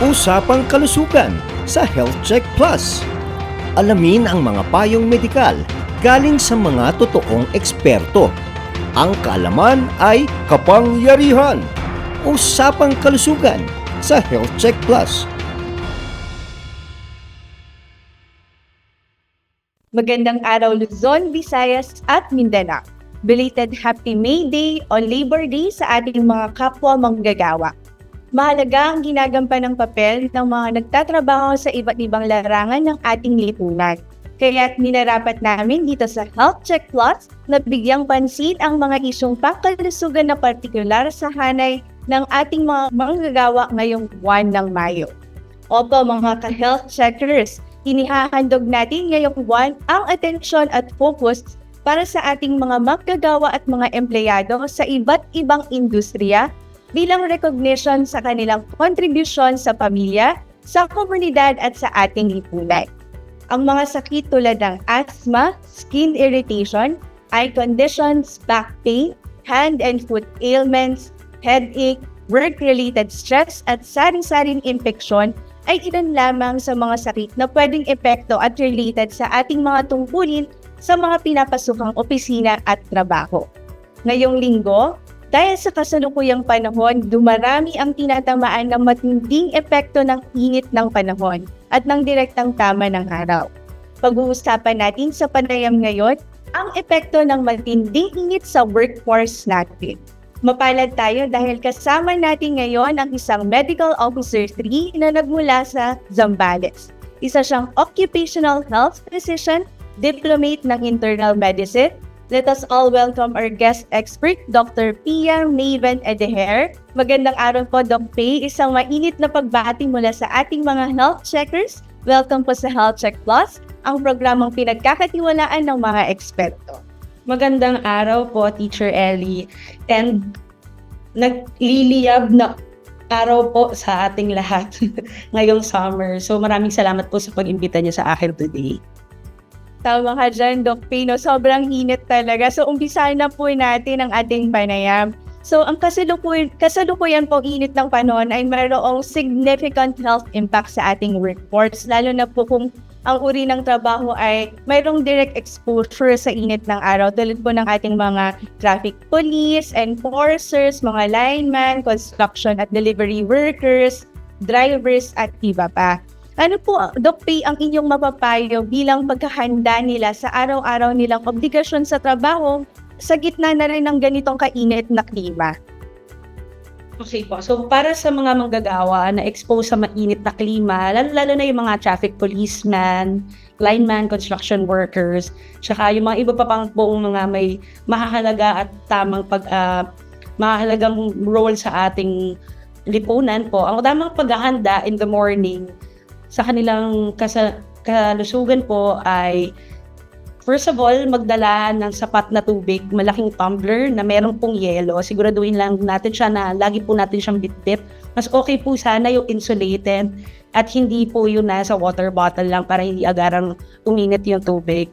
Usapang kalusugan sa Health Check Plus. Alamin ang mga payong medikal galing sa mga totoong eksperto. Ang kaalaman ay kapangyarihan. Usapang kalusugan sa Health Check Plus. Magandang araw Luzon, Visayas at Mindanao. Belated Happy May Day o Labor Day sa ating mga kapwa manggagawa. Mahalaga ang ginagampan ng papel ng mga nagtatrabaho sa iba't ibang larangan ng ating lipunan. Kaya't ninarapat namin dito sa Health Check Plus na bigyang pansin ang mga isyong pangkalusugan na partikular sa hanay ng ating mga manggagawa ngayong buwan ng Mayo. Opo mga ka-health checkers, inihahandog natin ngayong buwan ang atensyon at focus para sa ating mga manggagawa at mga empleyado sa iba't ibang industriya bilang recognition sa kanilang kontribusyon sa pamilya, sa komunidad at sa ating lipunan. Ang mga sakit tulad ng asthma, skin irritation, eye conditions, back pain, hand and foot ailments, headache, work-related stress at saring-saring infeksyon ay ilan lamang sa mga sakit na pwedeng epekto at related sa ating mga tungkulin sa mga pinapasukang opisina at trabaho. Ngayong linggo, dahil sa kasalukuyang panahon, dumarami ang tinatamaan ng matinding epekto ng init ng panahon at ng direktang tama ng araw. Pag-uusapan natin sa panayam ngayon ang epekto ng matinding init sa workforce natin. Mapalad tayo dahil kasama natin ngayon ang isang Medical Officer 3 na nagmula sa Zambales. Isa siyang occupational health physician, diplomate ng internal medicine. Let us all welcome our guest expert, Dr. Pia Maven Edeher. Magandang araw po, Doc Pay. Isang mainit na pagbati mula sa ating mga health checkers. Welcome po sa Health Check Plus, ang programang pinagkakatiwalaan ng mga eksperto. Magandang araw po, Teacher Ellie. And nagliliyab na araw po sa ating lahat ngayong summer. So maraming salamat po sa pag-imbita niyo sa akin today. Tama ka dyan, Doc Pino. Sobrang init talaga. So, umpisahan na po natin ang ating panayam. So, ang kasalukuyan, kasalukuyan po init ng panahon ay mayroong significant health impact sa ating workforce, lalo na po kung ang uri ng trabaho ay mayroong direct exposure sa init ng araw tulad po ng ating mga traffic police, enforcers, mga linemen, construction at delivery workers, drivers at iba pa. Ano po, Doc Pay, ang inyong mapapayo bilang pagkahanda nila sa araw-araw nilang obligasyon sa trabaho sa gitna na rin ng ganitong kainit na klima? Okay po. So para sa mga manggagawa na exposed sa mainit na klima, lalo, lalo na yung mga traffic policemen, lineman, construction workers, tsaka yung mga iba pa pang buong mga may mahahalaga at tamang pag uh, mahalagang role sa ating lipunan po. Ang tamang paghahanda in the morning sa kanilang kasa, kalusugan po ay First of all, magdala ng sapat na tubig, malaking tumbler na meron pong yelo. Siguraduhin lang natin siya na lagi po natin siyang bitbit. Mas okay po sana yung insulated at hindi po yung nasa water bottle lang para hindi agarang uminit yung tubig.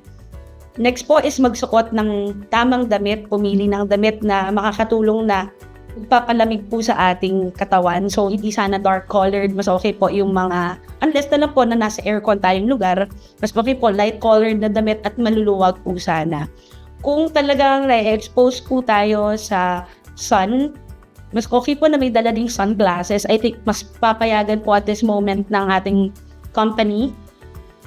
Next po is magsuot ng tamang damit, pumili ng damit na makakatulong na magpapalamig po sa ating katawan. So, hindi sana dark-colored. Mas okay po yung mga, unless na lang po na nasa aircon tayong lugar, mas okay po light-colored na damit at maluluwag po sana. Kung talagang na-expose po tayo sa sun, mas okay po na may dala ding sunglasses. I think mas papayagan po at this moment ng ating company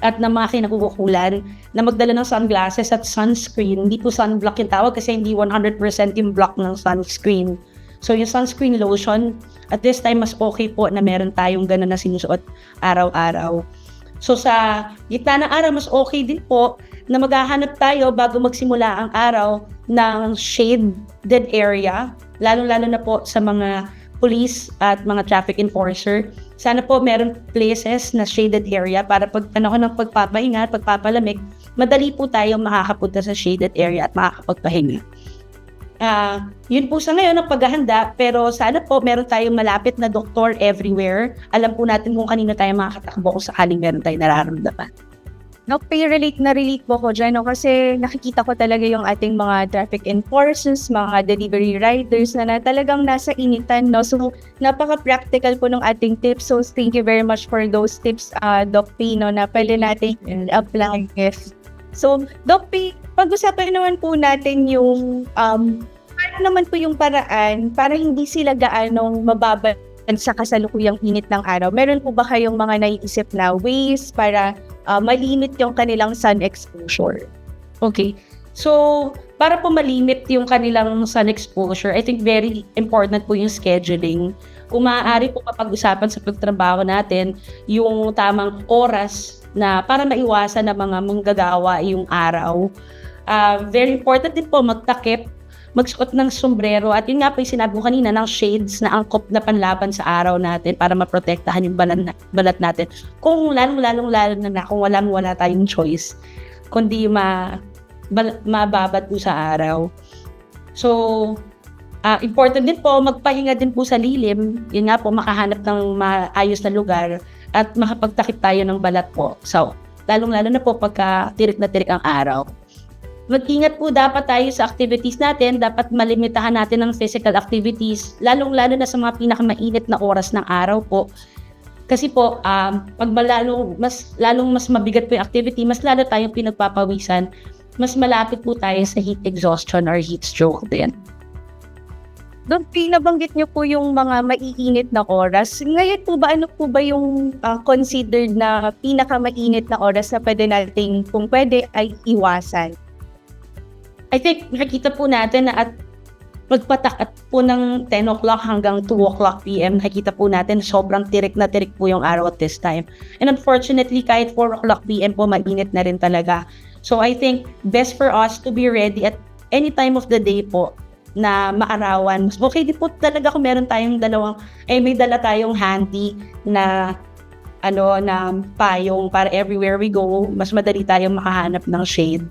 at ng mga kinakukulan na magdala ng sunglasses at sunscreen. Hindi po sunblock yung tawag kasi hindi 100% yung block ng sunscreen. So yung sunscreen lotion, at this time mas okay po na meron tayong gano'n na sinusuot araw-araw. So sa gitna ng araw, mas okay din po na maghahanap tayo bago magsimula ang araw ng shaded area, lalo-lalo na po sa mga police at mga traffic enforcer. Sana po meron places na shaded area para pag panahon ng pagpapahinga at pagpapalamig, madali po tayo makakapunta sa shaded area at makakapagpahinga. Uh, yun po sa ngayon ang paghahanda, pero sana po meron tayong malapit na doktor everywhere. Alam po natin kung kanino tayo makakatakbo kung sakaling meron tayong nararamdaman. Doc, pay relate na relate po ko dyan, no? kasi nakikita ko talaga yung ating mga traffic enforcers, mga delivery riders na, na talagang nasa initan. No? So, napaka-practical po ng ating tips. So, thank you very much for those tips, uh, Doc P, no, na pwede natin apply if. So, Doc P, pag-usapan naman po natin yung um, paano naman po yung paraan para hindi sila gaanong mababa sa kasalukuyang init ng araw. Meron po ba kayong mga naiisip na ways para uh, malimit yung kanilang sun exposure? Okay. So, para po malimit yung kanilang sun exposure, I think very important po yung scheduling. Kung maaari po kapag-usapan sa pagtrabaho natin, yung tamang oras na para maiwasan na mga manggagawa yung araw. Uh, very important din po magtakip magsuot ng sombrero at yun nga po yung sinabi ko kanina ng shades na angkop na panlaban sa araw natin para maprotektahan yung balat, na, balat natin. Kung lalong-lalong lalo na na kung walang wala tayong choice, kundi ma, bal, mababat po sa araw. So, uh, important din po, magpahinga din po sa lilim. Yun nga po, makahanap ng maayos na lugar at makapagtakip tayo ng balat po. So, lalong-lalo na po pagka tirik na tirik ang araw mag-ingat po dapat tayo sa activities natin. Dapat malimitahan natin ng physical activities, lalong-lalo na sa mga pinakamainit na oras ng araw po. Kasi po, um, pag malalo, mas, lalong mas mabigat po yung activity, mas lalo tayong pinagpapawisan, mas malapit po tayo sa heat exhaustion or heat stroke din. Doon, pinabanggit niyo po yung mga maiinit na oras. Ngayon po ba, ano po ba yung uh, considered na pinakamainit na oras na pwede nating, kung pwede, ay iwasan? I think nakikita po natin na at pagpatak at po ng 10 o'clock hanggang 2 o'clock p.m. nakikita po natin sobrang tirik na tirik po yung araw at this time. And unfortunately, kahit 4 o'clock p.m. po, mainit na rin talaga. So I think best for us to be ready at any time of the day po na maarawan. Mas okay din po talaga kung meron tayong dalawang, eh may dala tayong handy na ano na payong para everywhere we go, mas madali tayong makahanap ng shade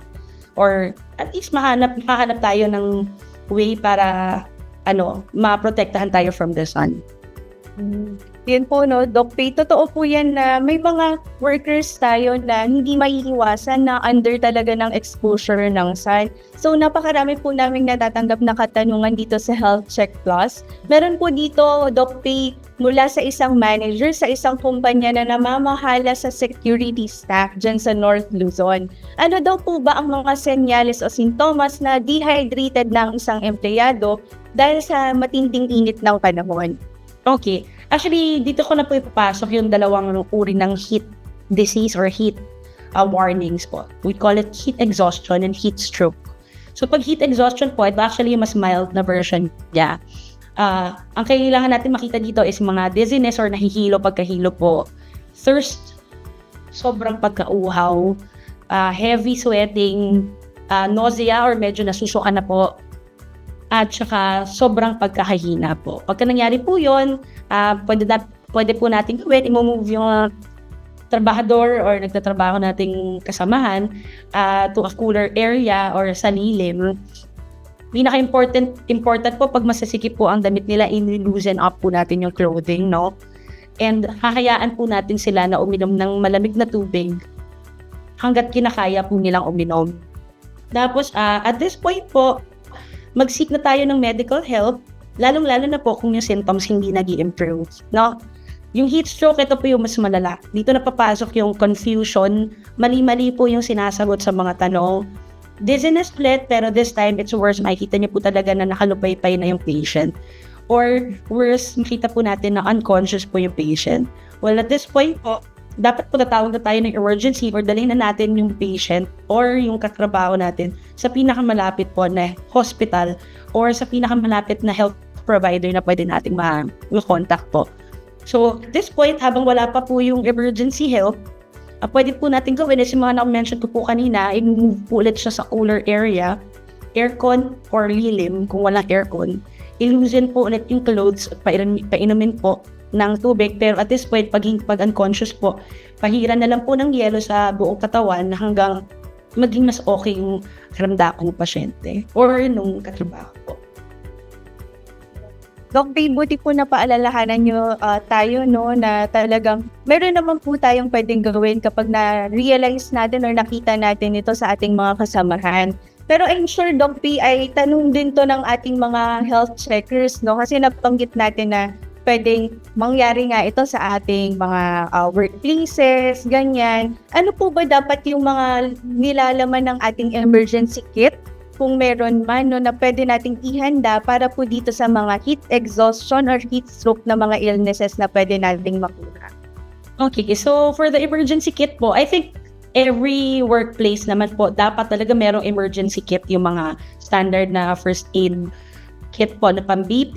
or at least mahanap makahanap tayo ng way para ano, maprotektahan tayo from the sun. Mm. Yan po, no, Doc Pay. Totoo po yan na may mga workers tayo na hindi maiiwasan na under talaga ng exposure ng sun. So, napakarami po namin natatanggap na katanungan dito sa Health Check Plus. Meron po dito, Doc Pay, mula sa isang manager sa isang kumpanya na namamahala sa security staff dyan sa North Luzon. Ano daw po ba ang mga senyales o sintomas na dehydrated ng isang empleyado dahil sa matinding init ng panahon? Okay. Actually, dito ko na po ipapasok yung dalawang uri ng heat disease or heat uh, warnings po. We call it heat exhaustion and heat stroke. So, pag heat exhaustion po, ito actually yung mas mild na version niya. Uh, ang kailangan natin makita dito is mga dizziness or nahihilo pagkahilo po. Thirst, sobrang pagkauhaw, uh, heavy sweating, uh, nausea or medyo nasusuka na po at saka sobrang pagkahihina po. Pagka nangyari po yun, uh, pwede, na, pwede po natin gawin, i-move yung trabahador or nagtatrabaho nating kasamahan uh, to a cooler area or sa lilim. Pinaka-important important po pag masasikip po ang damit nila, in-loosen up po natin yung clothing, no? And hahayaan po natin sila na uminom ng malamig na tubig hanggat kinakaya po nilang uminom. Tapos, uh, at this point po, mag-seek na tayo ng medical help, lalong-lalo na po kung yung symptoms hindi nag improve no? Yung heat stroke, ito po yung mas malala. Dito na papasok yung confusion, mali-mali po yung sinasagot sa mga tanong. Dizziness ulit, pero this time it's worse. Makikita niyo po talaga na nakalupay-pay na yung patient. Or worse, makita po natin na unconscious po yung patient. Well, at this point po, dapat po tatawag na tayo ng emergency or dalhin na natin yung patient or yung katrabaho natin sa pinakamalapit po na hospital or sa pinakamalapit na health provider na pwede nating ma-contact po. So, at this point, habang wala pa po yung emergency help, uh, pwede po natin gawin is yung mga na-mention ko po kanina, i-move po ulit siya sa cooler area, aircon or lilim kung walang aircon. I-loosen po ulit yung clothes at painumin po ng tubig. Pero at this point, pag, pag unconscious po, pahiran na lang po ng yelo sa buong katawan hanggang maging mas okay yung karamdaman ng pasyente or nung katrabaho po. Doc Bay, buti po na paalalahanan nyo ah, tayo no, na talagang meron naman po tayong pwedeng gawin kapag na-realize natin or nakita natin ito sa ating mga kasamahan. Pero I'm sure, Doc P, ay tanong din to ng ating mga health checkers, no? Kasi nabanggit natin na pwedeng mangyari nga ito sa ating mga ah, workplaces, ganyan. Ano po ba dapat yung mga nilalaman ng ating emergency kit kung meron man no, na pwede nating ihanda para po dito sa mga heat exhaustion or heat stroke na mga illnesses na pwede nating makuha. Okay, so for the emergency kit po, I think every workplace naman po, dapat talaga merong emergency kit, yung mga standard na first aid kit po na pang-BP,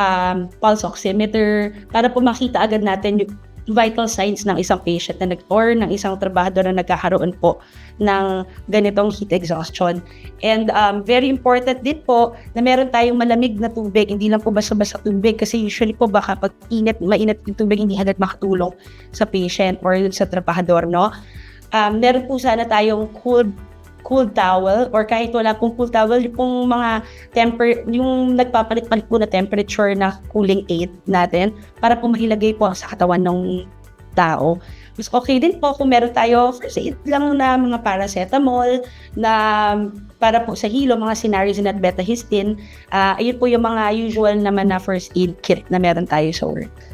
um, pulse oximeter, para po makita agad natin yung vital signs ng isang patient na nag or ng isang trabahador na nagkakaroon po ng ganitong heat exhaustion. And um, very important din po na meron tayong malamig na tubig, hindi lang po basta-basta tubig kasi usually po baka pag init, mainit yung tubig, hindi agad makatulong sa patient or sa trabahador, no? Um, meron po sana tayong cool cool towel or kahit wala pong cool towel, yung mga temper, yung nagpapalit-palit po na temperature na cooling aid natin para po mahilagay po sa katawan ng tao. Mas okay din po kung meron tayo first aid lang na mga paracetamol na para po sa hilo, mga sinarisin at betahistin. Ah, ayun po yung mga usual naman na first aid kit na meron tayo sa work.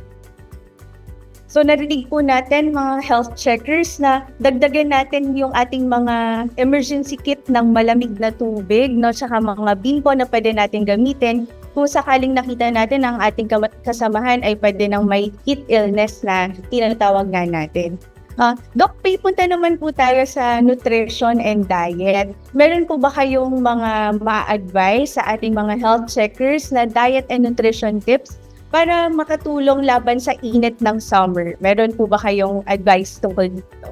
So narinig po natin mga health checkers na dagdagan natin yung ating mga emergency kit ng malamig na tubig, no, saka mga bimpo na pwede natin gamitin kung sakaling nakita natin ang ating kasamahan ay pwede nang may heat illness na tinatawag nga natin. Ah, Doc, punta naman po tayo sa nutrition and diet. Meron po ba kayong mga ma-advise sa ating mga health checkers na diet and nutrition tips para makatulong laban sa init ng summer. Meron po ba kayong advice tungkol dito?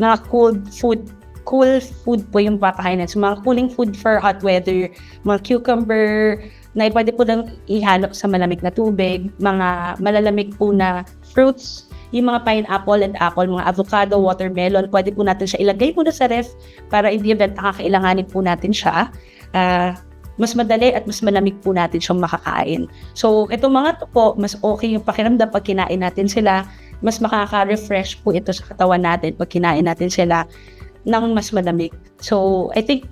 mga cold food cool food po yung papakainin. So, mga cooling food for hot weather, mga cucumber, na pwede po lang ihalo sa malamig na tubig, mga malalamig po na fruits, yung mga pineapple and apple, mga avocado, watermelon, pwede po natin siya ilagay muna sa ref para in the event na kakailanganin po natin siya. Ah, mas madali at mas malamig po natin siyang makakain. So, itong mga to po, mas okay yung pakiramdam pag kinain natin sila, mas makaka-refresh po ito sa katawan natin pag kinain natin sila ng mas malamig. So, I think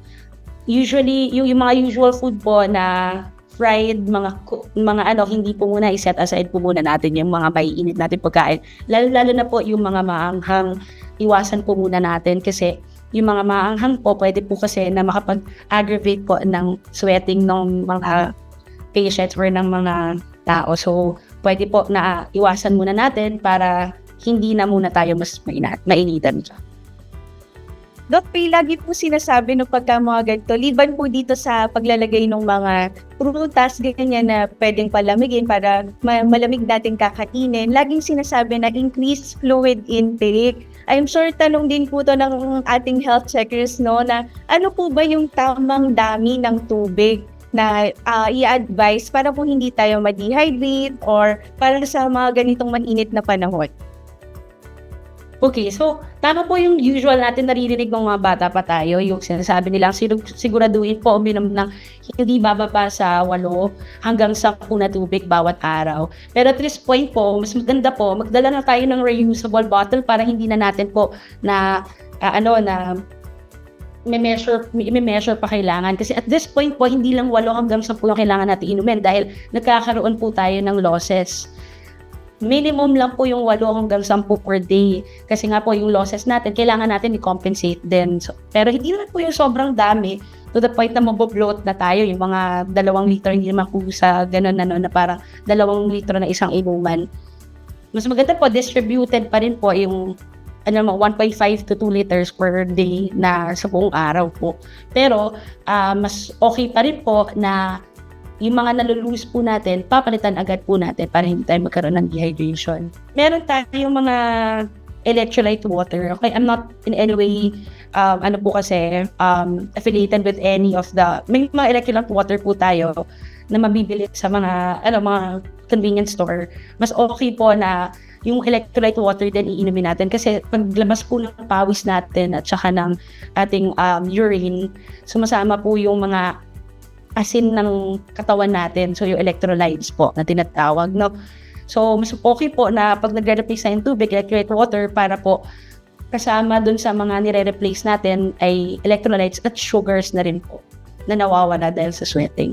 usually yung, yung mga usual food po na fried, mga mga ano, hindi po muna i-set aside po muna natin yung mga maiinit natin pagkain. Lalo-lalo na po yung mga maanghang, iwasan po muna natin kasi yung mga maanghang po, pwede po kasi na makapag-aggravate po ng sweating ng mga patients or ng mga tao. So, pwede po na iwasan muna natin para hindi na muna tayo mas mainitan. Doc Pay, lagi po sinasabi no pagka mga ganito, liban po dito sa paglalagay ng mga prutas, ganyan na pwedeng palamigin para ma- malamig natin kakainin. Laging sinasabi na increase fluid intake. I'm sure tanong din po to ng ating health checkers no na ano po ba yung tamang dami ng tubig na ah, i-advise para po hindi tayo ma-dehydrate or para sa mga ganitong mainit na panahon. Okay, so tama po yung usual natin naririnig ng mga bata pa tayo, yung sinasabi nila, sigur- siguraduhin po uminom ng hindi bababa sa 8 hanggang 10 na tubig bawat araw. Pero at this point po, mas maganda po, magdala na tayo ng reusable bottle para hindi na natin po na ah, ano na may measure may measure pa kailangan kasi at this point po hindi lang 8 hanggang 10 ang kailangan natin inumin dahil nagkakaroon po tayo ng losses minimum lang po yung 8 hanggang 10 per day. Kasi nga po yung losses natin, kailangan natin i-compensate din. So, pero hindi naman po yung sobrang dami to the point na mabobloat na tayo. Yung mga dalawang litro, hindi naman po sa ganun na, no, na parang dalawang litro na isang inuman. Mas maganda po, distributed pa rin po yung ano mo, 1.5 to 2 liters per day na sa buong araw po. Pero, ah, mas okay pa rin po na yung mga nalulose po natin, papalitan agad po natin para hindi tayo magkaroon ng dehydration. Meron tayong mga electrolyte water. Okay, I'm not in any way, um, ano po kasi, um, affiliated with any of the, may mga electrolyte water po tayo na mabibili sa mga, ano, mga convenience store. Mas okay po na yung electrolyte water din iinumin natin kasi paglabas po ng pawis natin at saka ng ating um, urine, sumasama po yung mga asin ng katawan natin. So, yung electrolytes po na tinatawag, no? So, mas okay po na pag nagre-replace na yung tubig, electrolyte water, para po kasama dun sa mga nire-replace natin ay electrolytes at sugars na rin po na nawawala dahil sa sweating.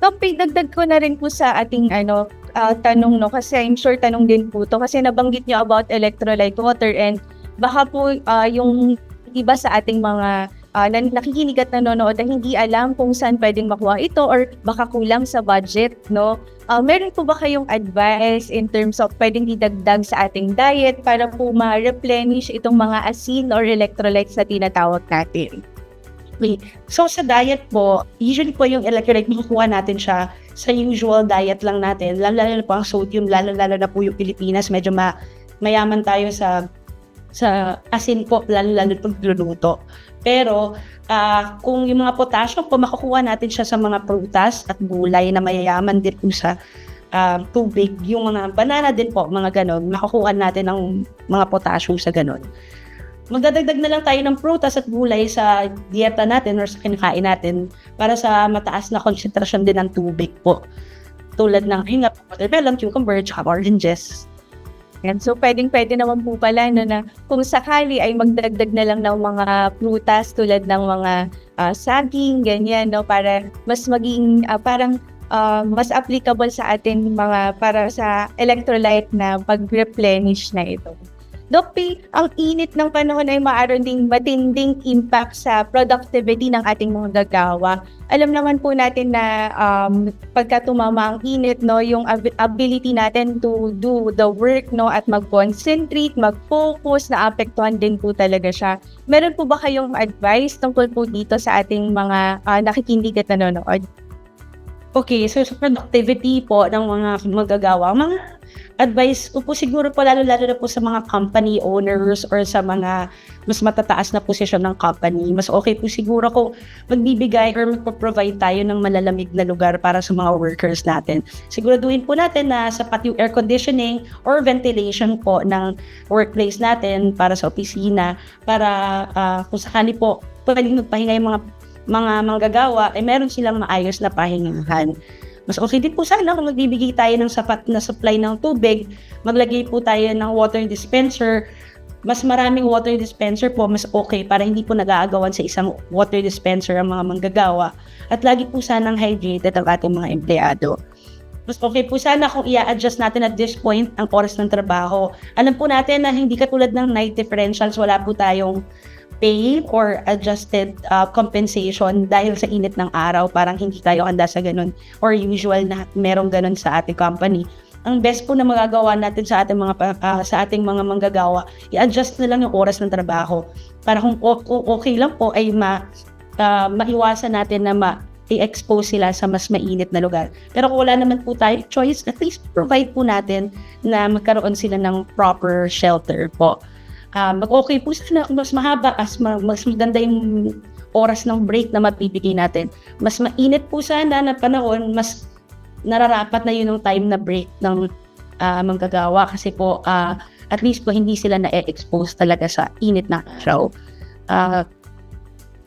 Topic, dagdag ko na rin po sa ating ano, ah, tanong, no? Kasi I'm sure tanong din po to. Kasi nabanggit nyo about electrolyte water and baka po ah, yung iba sa ating mga ah, nan- nakikinig at nanonood na hindi alam kung saan pwedeng makuha ito or baka kulang sa budget, no? Ah, meron po ba kayong advice in terms of pwedeng didagdag sa ating diet para po ma-replenish itong mga asin or electrolytes na tinatawag natin? Okay. So sa diet po, usually po yung electrolyte, makukuha natin siya sa usual diet lang natin. Lalo-lalo na po ang sodium, lalo-lalo na po yung Pilipinas. Medyo ma mayaman tayo sa sa asin po, lalo-lalo na pagluluto. Pero ah, kung yung mga potassium po, makukuha natin siya sa mga prutas at gulay na mayayaman din po sa ah, tubig. Yung mga banana din po, mga ganon, makukuha natin ng mga potassium sa ganon magdadagdag na lang tayo ng prutas at gulay sa dieta natin or sa kinakain natin para sa mataas na konsentrasyon din ng tubig po. Tulad ng hinga, watermelon, cucumber, tsaka oranges. Yan. So, pwedeng-pwede naman po pala no, na kung sakali ay magdagdag na lang ng mga prutas tulad ng mga ah, saging, ganyan, no, para mas maging ah, parang ah, mas applicable sa atin mga para sa electrolyte na pag-replenish na ito. Doc P, ang init ng panahon ay maaari ding matinding impact sa productivity ng ating mga gagawa. Alam naman po natin na um, pagka tumama ang init, no, yung ab- ability natin to do the work, no, at mag-concentrate, mag-focus, na-apektuhan din po talaga siya. Meron po ba kayong advice tungkol po dito sa ating mga ah, nakikinig at nanonood? Okay, so sa productivity po ng mga magagawa, mga advice ko po siguro po lalo-lalo na po sa mga company owners or sa mga mas matataas na posisyon ng company. Mas okay po siguro kung magbibigay or magpo-provide tayo ng malalamig na lugar para sa mga workers natin. Siguraduhin po natin na sapat yung air conditioning or ventilation po ng workplace natin para sa opisina para ah, kung sakali po pwedeng magpahinga yung mga mga manggagawa, ay meron silang maayos na pahingahan. Mas okay din po sana kung magbibigay tayo ng sapat na supply ng tubig, maglagay po tayo ng water dispenser, mas maraming water dispenser po, mas okay para hindi po nag-aagawan sa isang water dispenser ang mga manggagawa. At lagi po sanang hydrated ang ating mga empleyado. Mas okay po sana kung i-adjust natin at this point ang oras ng trabaho. Alam po natin na hindi katulad ng night differentials, wala po tayong pay or adjusted uh, compensation dahil sa init ng araw. Parang hindi tayo handa sa ganun or usual na merong ganun sa ating company. Ang best po na magagawa natin sa ating mga ah, sa ating mga manggagawa, i-adjust na lang yung oras ng trabaho para kung okay lang po ay ma ah, maiwasan natin na ma i-expose sila sa mas mainit na lugar. Pero kung wala naman po tayo choice, at least provide po natin na magkaroon sila ng proper shelter po. Ah, mag-okay po sana kung mas mahaba, as ma- mas maganda yung oras ng break na mapibigay natin. Mas mainit po sana na panahon, mas nararapat na yun yung time na break ng ah, manggagawa kasi po ah, at least po hindi sila na-expose talaga sa init na araw. Ah,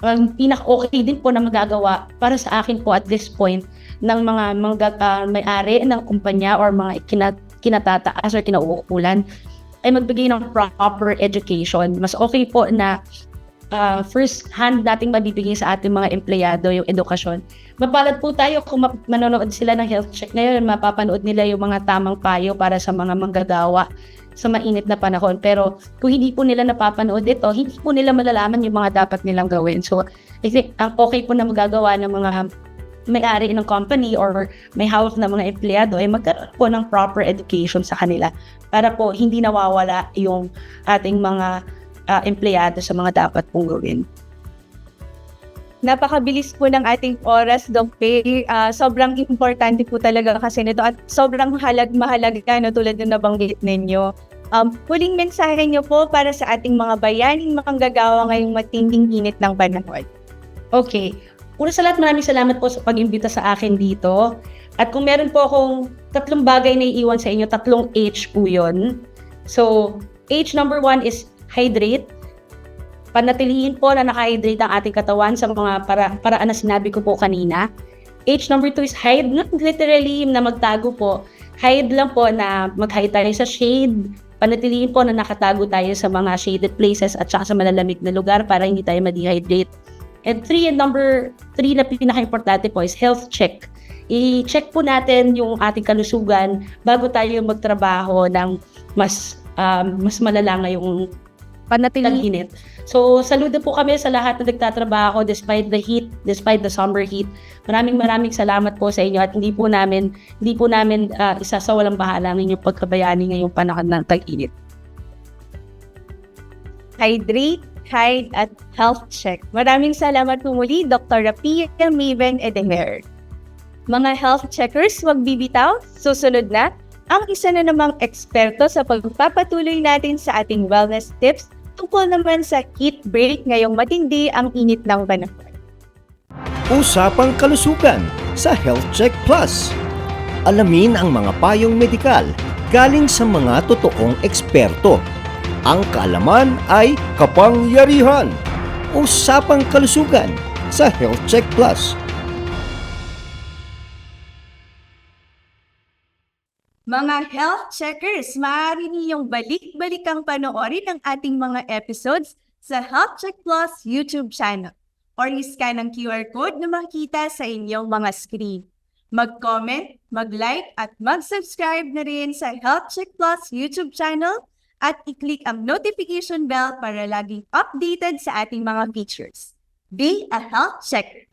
ang pinaka-okay din po na magagawa para sa akin po at this point ng mga mga ah, may-ari ng kumpanya or mga kinat kinatataas or kinauukulan ay magbigay ng proper education. Mas okay po na ah, first hand nating mabibigay sa ating mga empleyado yung edukasyon. Mapalad po tayo kung manonood sila ng health check ngayon, mapapanood nila yung mga tamang payo para sa mga manggagawa sa mainit na panahon. Pero kung hindi po nila napapanood ito, hindi po nila malalaman yung mga dapat nilang gawin. So, I think ang okay po na magagawa ng mga may-ari ng company or may hawak na mga empleyado ay magkaroon po ng proper education sa kanila para po hindi nawawala yung ating mga ah, empleyado sa mga dapat pong gawin. Napakabilis po ng ating oras, Doc Pei. Ah, sobrang importante po talaga kasi nito at sobrang halag mahalaga no, tulad ng nabanggit ninyo. Um, huling mensahe niyo po para sa ating mga bayaning makanggagawa ngayong matinding init ng panahon. Okay. Una sa lahat, maraming salamat po sa pag-imbita sa akin dito. At kung meron po akong tatlong bagay na iiwan sa inyo, tatlong H po yun. So, H number one is hydrate. panatilihin po na naka-hydrate ang ating katawan sa mga para, paraan na sinabi ko po kanina. H number two is hide, not literally na magtago po. Hide lang po na mag-hide tayo sa shade. Panatilihin po na nakatago tayo sa mga shaded places at saka sa malalamig na lugar para hindi tayo ma-dehydrate. And three, and number three na pinaka-importante po is health check. I-check po natin yung ating kalusugan bago tayo magtrabaho ng mas um, mas malala ngayong Panatilihin. tag-init. So, saludo po kami sa lahat na nagtatrabaho despite the heat, despite the summer heat. Maraming maraming salamat po sa inyo at hindi po namin hindi po namin uh, isa sa walang bahala ang inyong pagkabayani ngayong panahon ng tag-init. hydrate, hide, at health check. Maraming salamat po muli, Dr. Rapia Maven Edeher. Mga health checkers, wag bibitaw. Susunod na, ang isa na namang eksperto sa pagpapatuloy natin sa ating wellness tips tungkol naman sa heat break ngayong matindi ang init ng panahon. Usapang kalusugan sa Health Check Plus. Alamin ang mga payong medikal galing sa mga totoong eksperto. Ang kaalaman ay kapangyarihan. Usapang kalusugan sa Health Check Plus. Mga health checkers, maaari niyong balik-balikang panoorin ang ating mga episodes sa Health Check Plus YouTube channel or i-scan ang QR code na makikita sa inyong mga screen. Mag-comment, mag-like at mag-subscribe na rin sa Health Check Plus YouTube channel at i-click ang notification bell para laging updated sa ating mga features. Be a health checker!